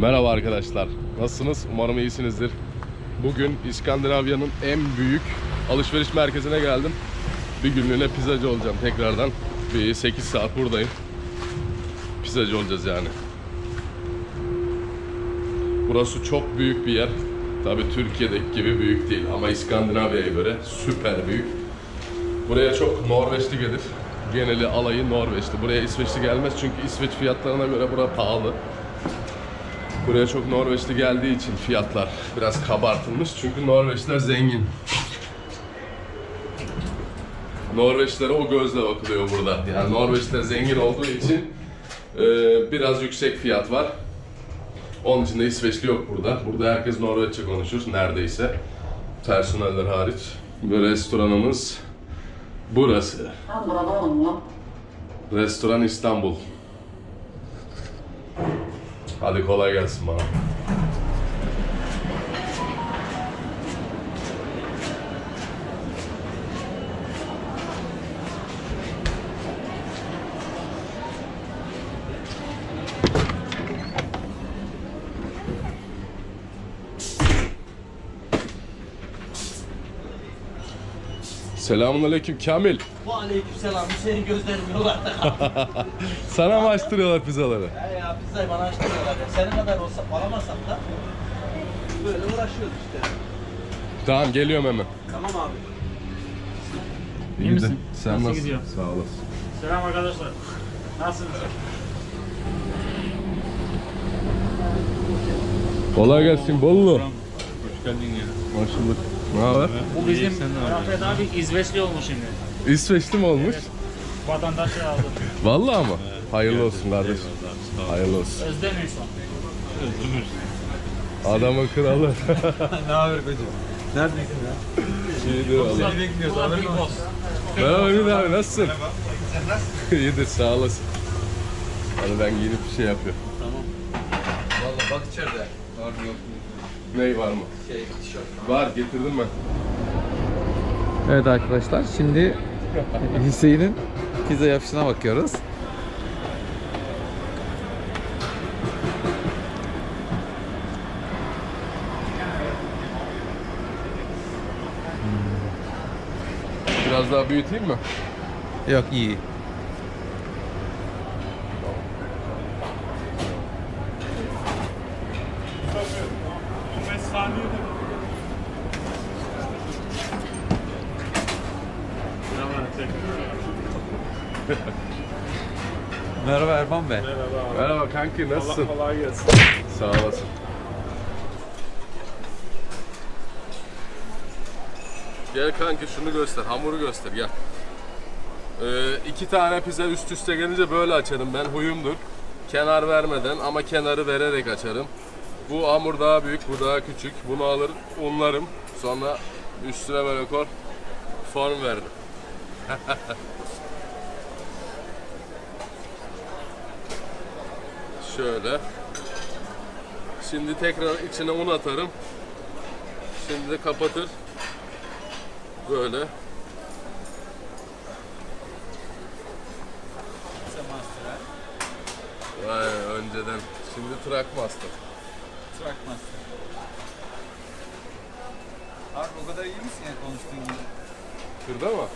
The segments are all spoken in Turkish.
Merhaba arkadaşlar. Nasılsınız? Umarım iyisinizdir. Bugün İskandinavya'nın en büyük alışveriş merkezine geldim. Bir günlüğüne pizzacı olacağım tekrardan. Bir 8 saat buradayım. Pizzacı olacağız yani. Burası çok büyük bir yer. Tabi Türkiye'deki gibi büyük değil ama İskandinavya'ya göre süper büyük. Buraya çok Norveçli gelir. Geneli alayı Norveçli. Buraya İsveçli gelmez çünkü İsveç fiyatlarına göre bura pahalı. Buraya çok Norveçli geldiği için fiyatlar biraz kabartılmış. Çünkü Norveçliler zengin. Norveçlere o gözle bakılıyor burada. Yani Norveçliler zengin olduğu için e, biraz yüksek fiyat var. Onun için de İsveçli yok burada. Burada herkes Norveççe konuşur neredeyse. Personeller hariç. Ve restoranımız burası. Restoran İstanbul. Hadi kolay gelsin bana. Selamun aleyküm Kamil. Bu aleykümselam Hüseyin gözlerim yok artık. Sana mı açtırıyorlar pizzaları? Pizzayı bana açtırıyorlar ya. Senin kadar olsa alamasam da böyle uğraşıyoruz işte. Tamam geliyorum hemen. Tamam abi. İyi misin? Sen Nasıl nasılsın? gidiyor? Sağ olasın. Selam arkadaşlar. Nasılsınız? Kolay gelsin Bollu. Hoş geldin ya. Hoş bulduk. Ne haber? Bu bizim Rafet abi İsveçli olmuş şimdi. İsveçli mi olmuş? Vatandaşı aldı. Vallahi mı? Hayırlı olsun ol. Hayırlı olsun. Özden insan. Ömür. Adamın kralı. ne haber kocam? Neredesin ya? İyidir valla. Seni bekliyoruz. Haberin olsun. Merhaba Ümit abi nasılsın? İyidir sağ olasın. Hadi ben giyinip bir şey yapıyorum. Valla bak içeride. Var mı yok mu? Ney var mı? Şey, tişört. Var getirdim ben. Evet arkadaşlar şimdi Hüseyin'in pizza yapışına bakıyoruz. Biraz daha büyüteyim mi? Yok iyi. Merhaba Erman Bey. Merhaba kanki nasılsın? Kolay gelsin. Sağ olasın. Gel kanki şunu göster, hamuru göster gel. Ee, iki tane pizza üst üste gelince böyle açarım ben, huyumdur. Kenar vermeden ama kenarı vererek açarım. Bu hamur daha büyük, bu daha küçük. Bunu alır, unlarım. Sonra üstüne böyle kor, form veririm. Şöyle. Şimdi tekrar içine un atarım. Şimdi de kapatır. Böyle. Vay önceden. Şimdi Truck Master. Truck Master. Abi o kadar iyi misin ya konuştuğun gibi? Kırda mı?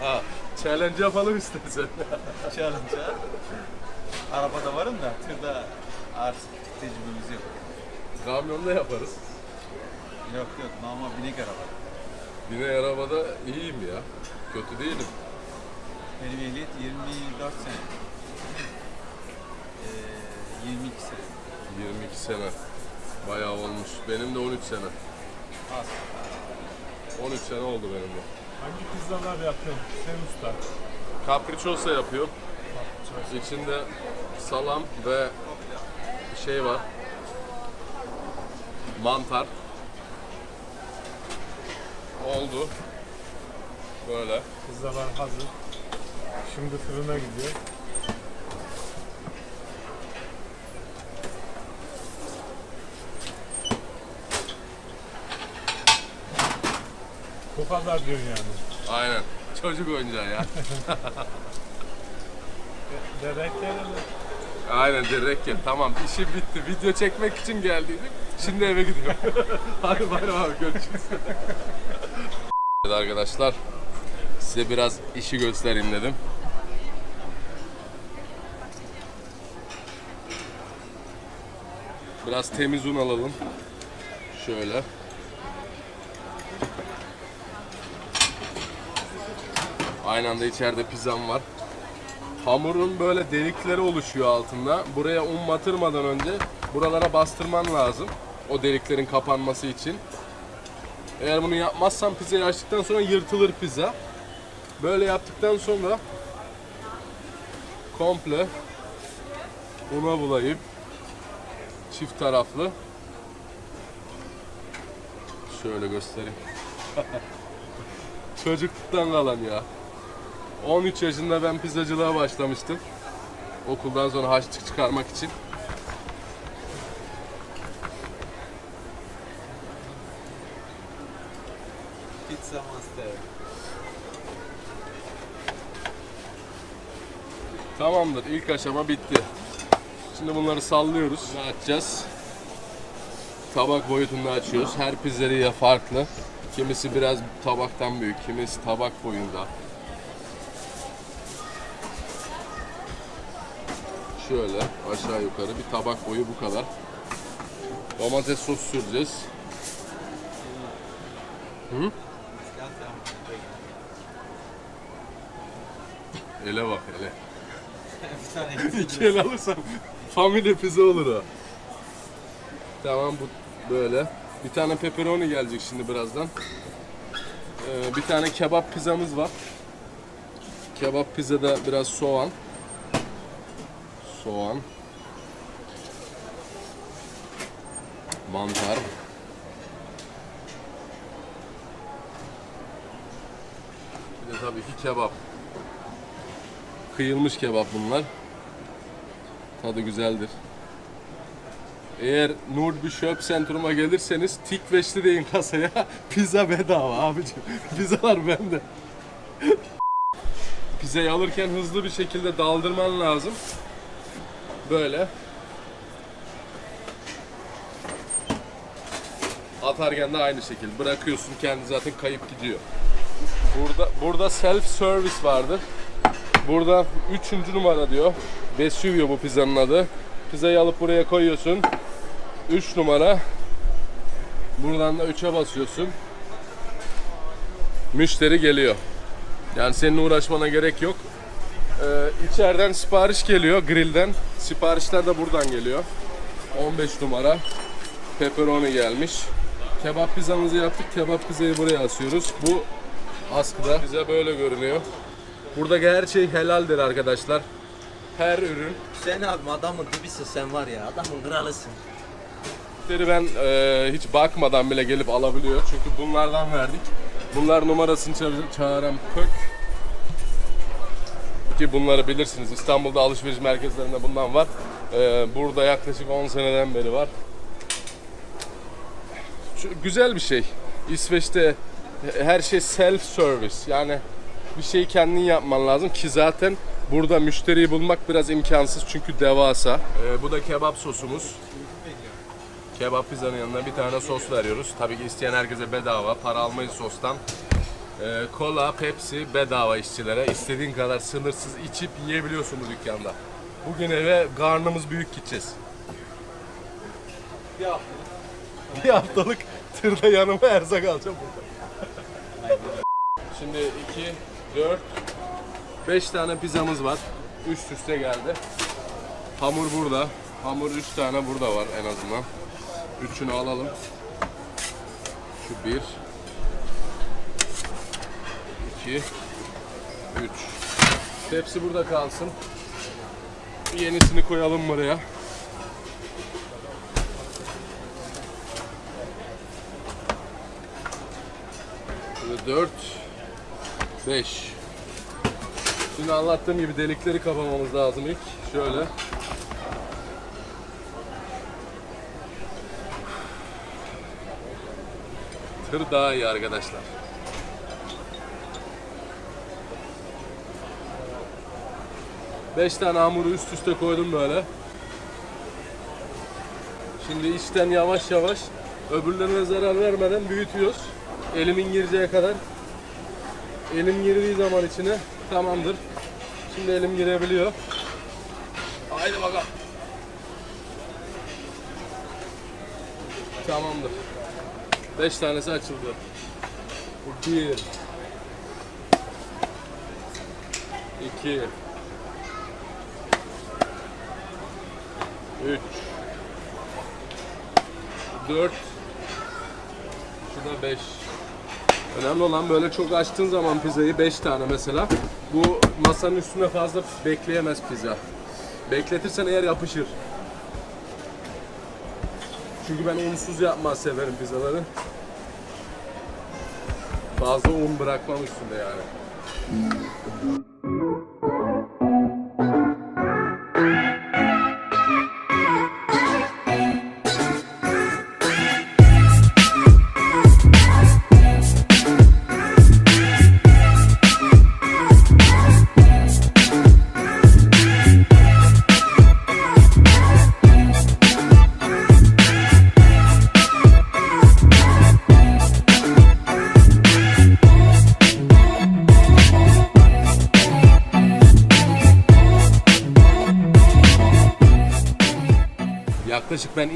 Ha. Challenge yapalım istersen. Challenge ha. Arabada varım da tırda artık tecrübemiz yok. Kamyonda yaparız. Yok yok normal binek araba. Yine arabada iyiyim ya. Kötü değilim. Benim ehliyet 24 sene. Ee, 22 sene. 22 sene. Bayağı olmuş. Benim de 13 sene. Az. 13 sene oldu benim de. Hangi pizzalar yapıyorsun Hüseyin Usta? Capricciosa yapıyor. İçinde salam ve şey var. Mantar. Oldu. Böyle. Pizzalar hazır. Şimdi fırına gidiyor. Bu kadar diyorsun yani. Aynen. Çocuk oyuncağı ya. Bebeklerin Aynen direkt. Tamam işim bitti. Video çekmek için geldiydim. Şimdi eve gidiyorum. Hadi bayram abi görüşürüz. evet arkadaşlar. Size biraz işi göstereyim dedim. Biraz temiz un alalım. Şöyle. Aynı anda içeride pizzam var. Hamurun böyle delikleri oluşuyor altında. Buraya un batırmadan önce buralara bastırman lazım. O deliklerin kapanması için. Eğer bunu yapmazsan pizzayı açtıktan sonra yırtılır pizza. Böyle yaptıktan sonra komple una bulayıp çift taraflı şöyle göstereyim. Çocukluktan kalan ya. 13 yaşında ben pizzacılığa başlamıştım. Okuldan sonra harçlık çıkarmak için. Master. Tamamdır. İlk aşama bitti. Şimdi bunları sallıyoruz. Ne açacağız? Tabak boyutunda açıyoruz. Her pizzeria farklı. Kimisi biraz tabaktan büyük, kimisi tabak boyunda. Şöyle aşağı yukarı bir tabak boyu bu kadar. Domates sos süreceğiz. Ele bak ele. Bir tane İki el alırsan family pizza olur o. Tamam bu böyle. Bir tane pepperoni gelecek şimdi birazdan. Ee, bir tane kebap pizzamız var. Kebap pizzada biraz soğan. Soğan. Mantar. Bir de tabii ki kebap. Kıyılmış kebap bunlar. Tadı güzeldir. Eğer Nurbi Şöp Sentrum'a gelirseniz Tikveşli deyin kasaya. Pizza bedava abicim. Pizzalar bende. Pizzayı alırken hızlı bir şekilde daldırman lazım. Böyle. Atarken de aynı şekilde bırakıyorsun kendi zaten kayıp gidiyor. Burada burada self service vardır. Burada 3. numara diyor. Vesuvio bu pizzanın adı. Pizzayı alıp buraya koyuyorsun. 3 numara. Buradan da 3'e basıyorsun. Müşteri geliyor. Yani senin uğraşmana gerek yok. Ee, içeriden sipariş geliyor grillden. Siparişler de buradan geliyor. 15 numara. Pepperoni gelmiş. Kebap pizzamızı yaptık. Kebap pizzayı buraya asıyoruz. Bu askıda. Bize böyle görünüyor. Buradaki her şey helaldir arkadaşlar. Her ürün. Sen abi adamın dibisin sen var ya adamın kralısın. Müşteri ben e, hiç bakmadan bile gelip alabiliyor. Çünkü bunlardan verdik. Bunlar numarasını ça- çağıran kök. Ki bunları bilirsiniz. İstanbul'da alışveriş merkezlerinde bundan var. E, burada yaklaşık 10 seneden beri var. Şu- güzel bir şey. İsveç'te her şey self service. Yani bir şeyi kendin yapman lazım ki zaten burada müşteriyi bulmak biraz imkansız çünkü devasa. E, bu da kebap sosumuz. Kebap pizzanın yanına bir tane sos veriyoruz. Tabii ki isteyen herkese bedava. Para almayız sostan. Ee, kola, Pepsi bedava işçilere. İstediğin kadar sınırsız içip yiyebiliyorsun bu dükkanda. Bugün eve karnımız büyük gideceğiz. Bir haftalık. Bir haftalık tırda yanıma erzak alacağım burada. Şimdi 2, 4, 5 tane pizzamız var. Üst üste geldi. Hamur burada. Hamur 3 tane burada var en azından. Üçünü alalım. Şu bir. iki, Üç. Hepsi burada kalsın. Yenisini koyalım buraya. Şimdi dört. Beş. Şimdi anlattığım gibi delikleri kapamamız lazım ilk. Şöyle. Tır daha iyi arkadaşlar. Beş tane hamuru üst üste koydum böyle. Şimdi içten yavaş yavaş öbürlerine zarar vermeden büyütüyoruz. Elimin gireceği kadar. Elim girdiği zaman içine tamamdır. Şimdi elim girebiliyor. Haydi bakalım. Tamamdır. 5 tanesi açıldı. Bu Bir. İki. Üç. Dört. Şu da beş. Önemli olan böyle çok açtığın zaman pizzayı 5 tane mesela. Bu masanın üstüne fazla bekleyemez pizza. Bekletirsen eğer yapışır. Çünkü ben unsuz yapmayı severim pizzaları. Fazla un bırakmam üstünde yani.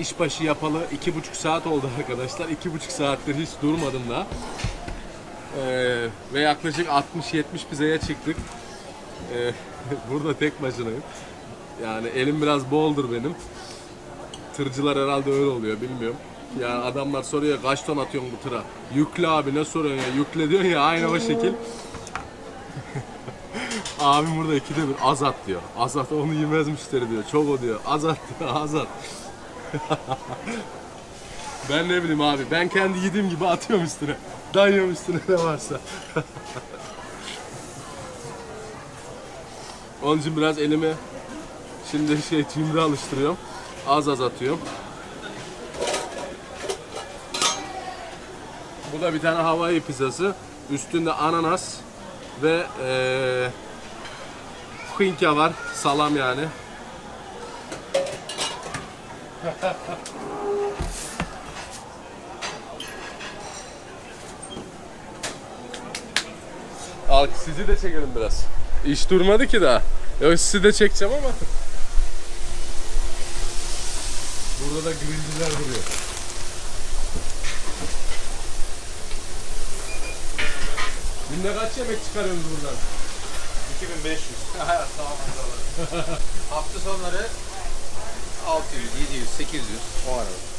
İşbaşı yapalı iki buçuk saat oldu arkadaşlar. İki buçuk saattir hiç durmadım da. Ee, ve yaklaşık 60-70 pizzaya çıktık. Ee, burada tek başınayım. Yani elim biraz boldur benim. Tırcılar herhalde öyle oluyor bilmiyorum. Yani adamlar soruyor kaç ton atıyorsun bu tıra? Yükle abi ne soruyorsun ya? Yükle diyorsun ya aynı o şekil. Abim burada ikide bir azat diyor. Azat onu yemez müşteri diyor. Çok o diyor. Azat diyor. Azat. ben ne bileyim abi. Ben kendi yediğim gibi atıyorum üstüne. Dayıyorum üstüne ne varsa. Onun için biraz elimi şimdi şey cimri alıştırıyorum. Az az atıyorum. Bu da bir tane Hawaii pizzası. Üstünde ananas ve eee Hınka var. Salam yani. Al sizi de çekelim biraz. İş durmadı ki daha. Yok sizi de çekeceğim ama. Burada da grillciler duruyor. Günde kaç yemek çıkarıyorsunuz buradan? 2500. tamam Hafta sonları 600, 700, 800 o arada.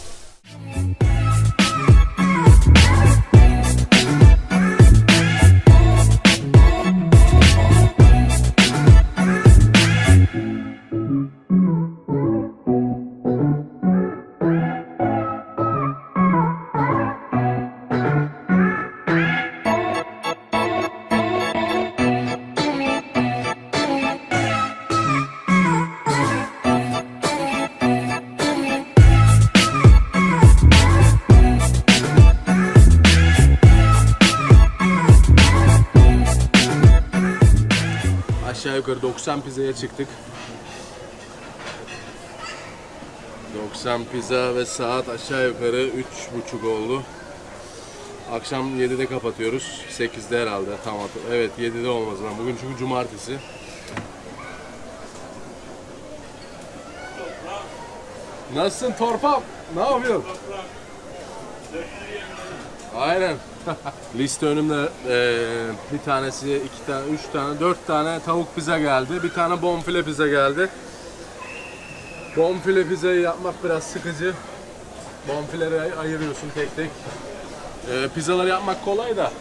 90 pizzaya çıktık. 90 pizza ve saat aşağı yukarı 3.30 oldu. Akşam 7'de kapatıyoruz. 8'de herhalde tam hatır- Evet 7'de olmaz lan. Bugün çünkü cumartesi. Nasılsın Torpam? Ne yapıyorsun? Aynen. Liste önümde eee, bir tanesi, iki tane, üç tane, dört tane tavuk pizza geldi. Bir tane bonfile pizza geldi. Bonfile pizzayı yapmak biraz sıkıcı. Bonfileri ay- ayırıyorsun tek tek. Eee pizzaları yapmak kolay da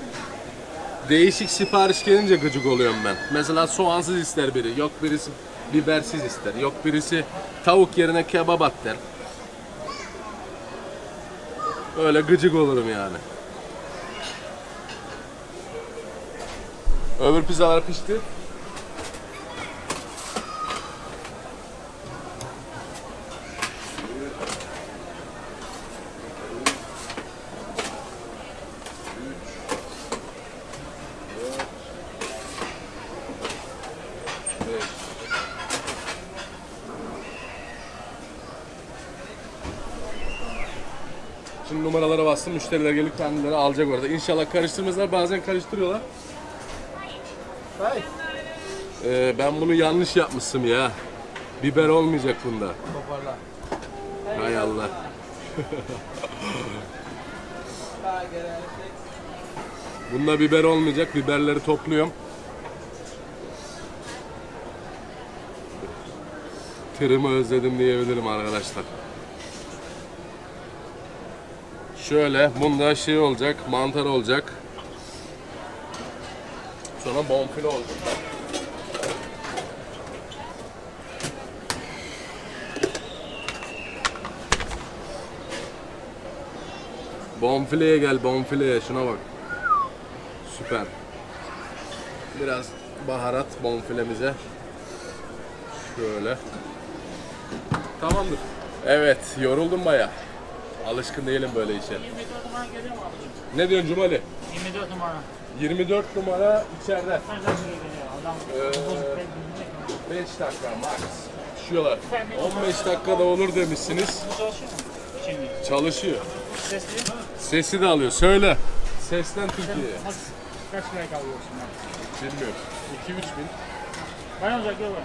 değişik sipariş gelince gıcık oluyorum ben. Mesela soğansız ister biri, yok birisi bibersiz ister, yok birisi tavuk yerine kebap at der. Öyle gıcık olurum yani. Öbür pizzalar pişti. Şimdi numaralara bastım. Müşteriler gelip kendileri alacak orada. İnşallah karıştırmazlar. Bazen karıştırıyorlar. Ee, ben bunu yanlış yapmışım ya. Biber olmayacak bunda. Toparla. Hay Allah. Bunda biber olmayacak. Biberleri topluyorum. Tırımı özledim diyebilirim arkadaşlar. Şöyle bunda şey olacak, mantar olacak. Sonra bonfile olacak. Bonfileye gel bonfileye şuna bak. Süper. Biraz baharat bonfilemize. Şöyle. Tamamdır. Evet yoruldum baya. Alışkın değilim böyle işe. 24 numara geliyor mu abicim? Ne diyorsun Cumali? 24 numara. 24 numara içeride. Dakika geliyor adam? Ee, Bozuk pek bilmiyor. 5 dakika max. Şuyorlar. 15 dakikada olur demişsiniz. Bu çalışıyor mu? Şimdi. Çalışıyor. Sesli. Sesi de alıyor. Söyle. Sesten Türkiye'ye. Kaç, kaç like alıyorsun lan? Bilmiyorum. 2-3 bin. Bana uzak yol var.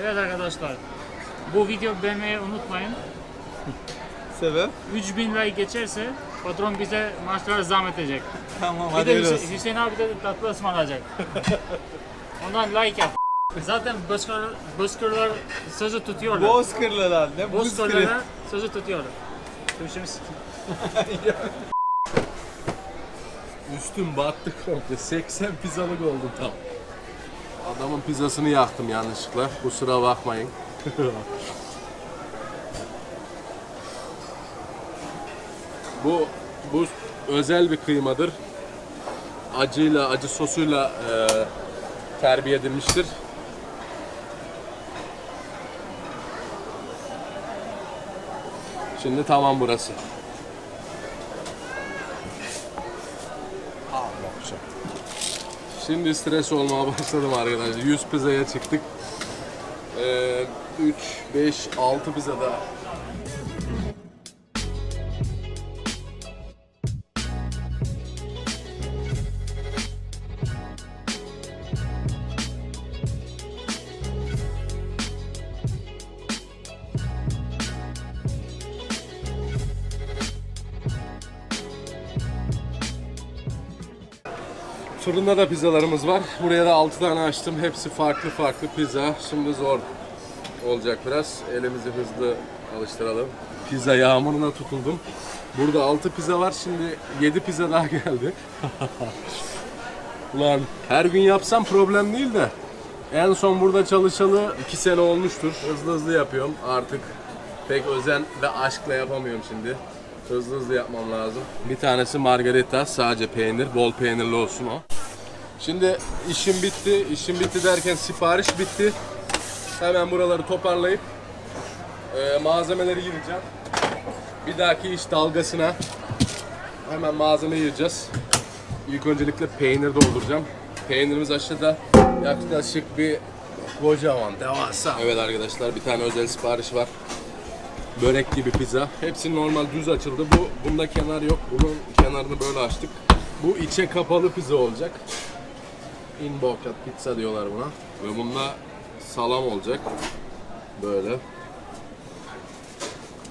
Evet arkadaşlar. Bu video beğenmeyi unutmayın. Sebep? 3000 like geçerse patron bize maaşlara zam edecek. Tamam Bir hadi de öyle Hüse- olsun. Hüseyin abi de tatlı ısmarlayacak. Ondan like yap. Zaten bozkırlar, bozkırlar sözü tutuyorlar. Bozkırlı lan ne bozkırlı. Bozkırlar sözü tutuyorlar. Görüşürüz. Üstüm battı komple. 80 pizzalık oldum tam. Adamın pizzasını yaktım yanlışlıkla. Kusura bakmayın. bu bu özel bir kıymadır. Acıyla, acı sosuyla e, terbiye edilmiştir. Şimdi tamam burası. Şimdi stres olmaya başladım arkadaşlar. 100 pizzaya çıktık. Ee, 3, 5, 6 pizza Fırında da pizzalarımız var. Buraya da 6 tane açtım. Hepsi farklı farklı pizza. Şimdi zor olacak biraz. Elimizi hızlı alıştıralım. Pizza yağmuruna tutuldum. Burada 6 pizza var. Şimdi 7 pizza daha geldi. Ulan her gün yapsam problem değil de en son burada çalışalı 2 sene olmuştur. Hızlı hızlı yapıyorum. Artık pek özen ve aşkla yapamıyorum şimdi. Hızlı hızlı yapmam lazım. Bir tanesi margarita, sadece peynir, bol peynirli olsun o. Şimdi işim bitti. İşim bitti derken sipariş bitti. Hemen buraları toparlayıp e, malzemeleri yiyeceğim. Bir dahaki iş dalgasına hemen malzeme yiyeceğiz. İlk öncelikle peynir dolduracağım. Peynirimiz aşağıda yaklaşık bir kocaman, devasa. Evet arkadaşlar bir tane özel sipariş var. Börek gibi pizza. Hepsi normal düz açıldı. Bu bunda kenar yok. Bunun kenarını böyle açtık. Bu içe kapalı pizza olacak. In bocca pizza diyorlar buna. Ve bunda salam olacak. Böyle.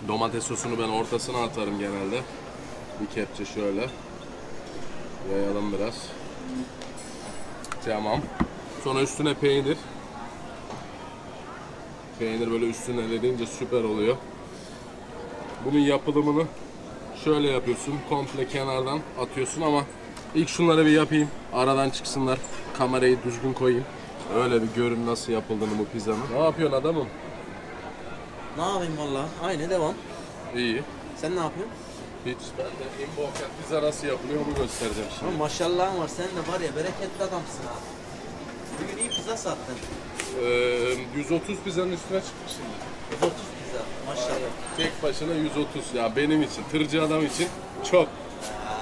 Domates sosunu ben ortasına atarım genelde. Bir kepçe şöyle. Yayalım biraz. Tamam. Sonra üstüne peynir. Peynir böyle üstüne elediğince süper oluyor. Bunun yapılımını şöyle yapıyorsun. Komple kenardan atıyorsun ama ilk şunları bir yapayım. Aradan çıksınlar. Kamerayı düzgün koyayım. Öyle bir görün nasıl yapıldığını bu pizzanın. Ne yapıyorsun adamım? Ne yapayım valla? Aynı devam. İyi. Sen ne yapıyorsun? Hiç. Ben de imbokat pizza nasıl yapılıyor onu göstereceğim şimdi. Ama maşallahın var. Sen de var ya bereketli adamsın ha. Bugün iyi pizza sattın. Ee, 130 pizzanın üstüne çıkmış şimdi. 130 pizza. Maşallah. Tek başına 130 ya benim için, tırcı adam için çok.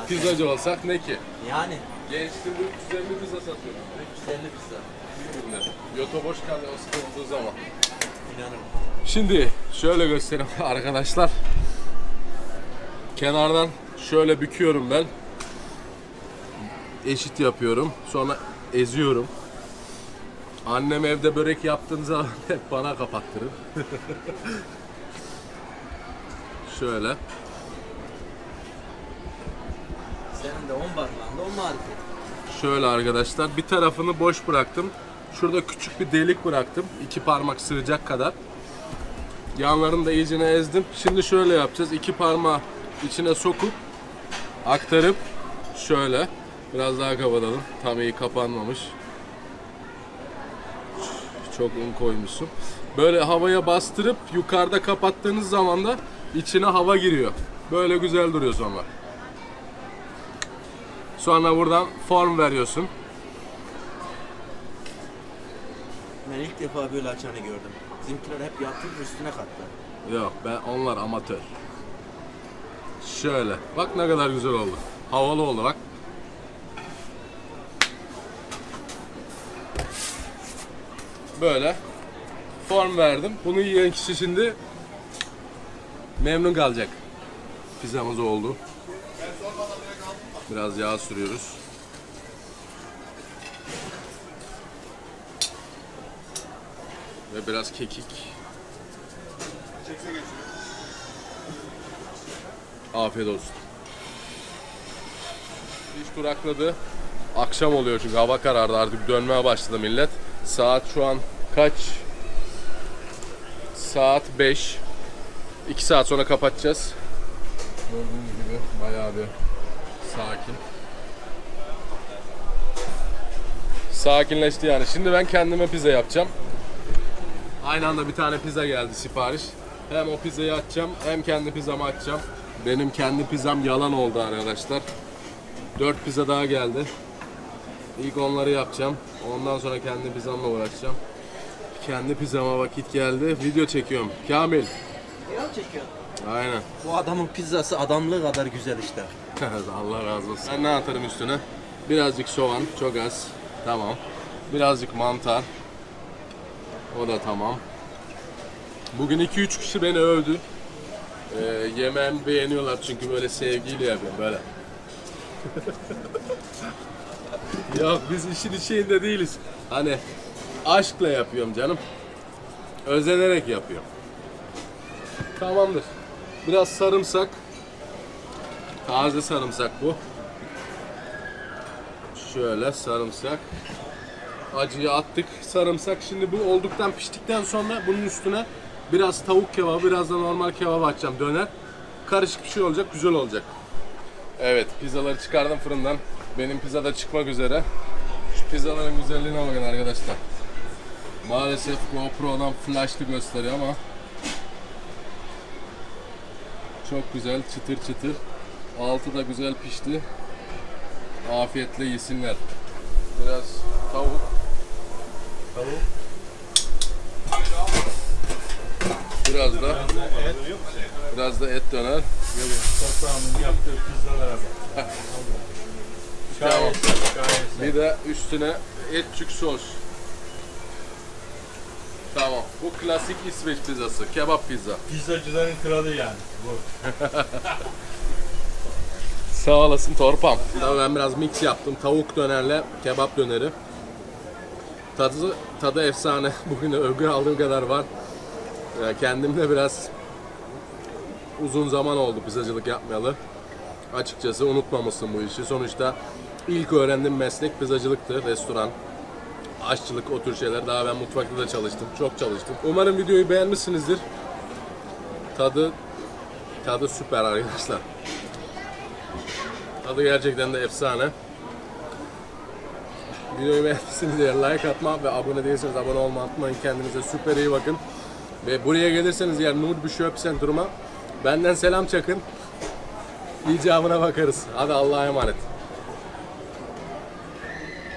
Pizzacı olsak ne ki? Yani Gençliğimde 350 pizza satıyorum. 350 pizza. Yoto boş kalıyor o sıkı olduğu zaman. İnanırım. Şimdi şöyle göstereyim arkadaşlar. kenardan şöyle büküyorum ben. Eşit yapıyorum. Sonra eziyorum. Annem evde börek yaptığım zaman hep bana kapattırır. şöyle. Senin de on parmağında Şöyle arkadaşlar bir tarafını boş bıraktım. Şurada küçük bir delik bıraktım. iki parmak sığacak kadar. Yanlarını da iyicene ezdim. Şimdi şöyle yapacağız. İki parmağı içine sokup aktarıp şöyle biraz daha kapatalım. Tam iyi kapanmamış. Çok un koymuşsun. Böyle havaya bastırıp yukarıda kapattığınız zaman da içine hava giriyor. Böyle güzel duruyor sonra. Sonra buradan form veriyorsun. Ben ilk defa böyle açanı gördüm. Bizimkiler hep yatırır üstüne kattı. Yok ben onlar amatör. Şöyle. Bak ne kadar güzel oldu. Havalı oldu bak. Böyle form verdim. Bunu yiyen kişi şimdi memnun kalacak. Pizzamız oldu. Biraz yağ sürüyoruz. Ve biraz kekik. Afiyet olsun. İş durakladı. Akşam oluyor çünkü hava karardı artık dönmeye başladı millet. Saat şu an kaç? Saat 5. 2 saat sonra kapatacağız. Gördüğünüz gibi bayağı bir sakin. Sakinleşti yani. Şimdi ben kendime pizza yapacağım. Aynı anda bir tane pizza geldi sipariş. Hem o pizzayı açacağım hem kendi pizzamı açacağım. Benim kendi pizzam yalan oldu arkadaşlar. 4 pizza daha geldi. İlk onları yapacağım. Ondan sonra kendi pizzamla uğraşacağım. Kendi pizzama vakit geldi. Video çekiyorum. Kamil. Ya çekiyor. Aynen. Bu adamın pizzası adamlığı kadar güzel işte. Allah razı olsun. Ben ne atarım üstüne? Birazcık soğan, çok az. Tamam. Birazcık mantar. O da tamam. Bugün 2-3 kişi beni övdü. Ee, yemeğimi beğeniyorlar çünkü böyle sevgiyle yapıyorum böyle. Yok biz işin içinde değiliz. Hani aşkla yapıyorum canım. Özenerek yapıyorum. Tamamdır. Biraz sarımsak. Taze sarımsak bu. Şöyle sarımsak. Acıyı attık. Sarımsak şimdi bu olduktan piştikten sonra bunun üstüne biraz tavuk kebabı, biraz da normal kebap atacağım döner. Karışık bir şey olacak, güzel olacak. Evet, pizzaları çıkardım fırından. Benim pizza da çıkmak üzere. Şu pizzaların güzelliğine bakın arkadaşlar. Maalesef GoPro'dan flashlı gösteriyor ama çok güzel, çıtır çıtır. Altı da güzel pişti. Afiyetle yesinler. Biraz tavuk. Tavuk. Biraz da biraz da et döner. Toprağımın yaptığı pizzalara bak. Gayet Bir de üstüne etçük sos. Tamam. Bu klasik İsveç pizzası. Kebap pizza. Pizzacıların kralı yani. Bu. Sağ olasın torpam. Tabii ben biraz mix yaptım. Tavuk dönerle kebap döneri. Tadı, tadı efsane. Bugün övgü aldığım kadar var. Ya kendim de biraz uzun zaman oldu pizzacılık yapmayalı. Açıkçası unutmamışsın bu işi. Sonuçta ilk öğrendiğim meslek pizzacılıktı. Restoran, aşçılık o tür şeyler. Daha ben mutfakta da çalıştım. Çok çalıştım. Umarım videoyu beğenmişsinizdir. Tadı tadı süper arkadaşlar. Tadı gerçekten de efsane. Videoyu beğendiyseniz eğer like atma ve abone değilseniz abone olmayı unutmayın. Kendinize süper iyi bakın. Ve buraya gelirseniz eğer Nur Büşöp Centrum'a benden selam çakın. İcabına bakarız. Hadi Allah'a emanet.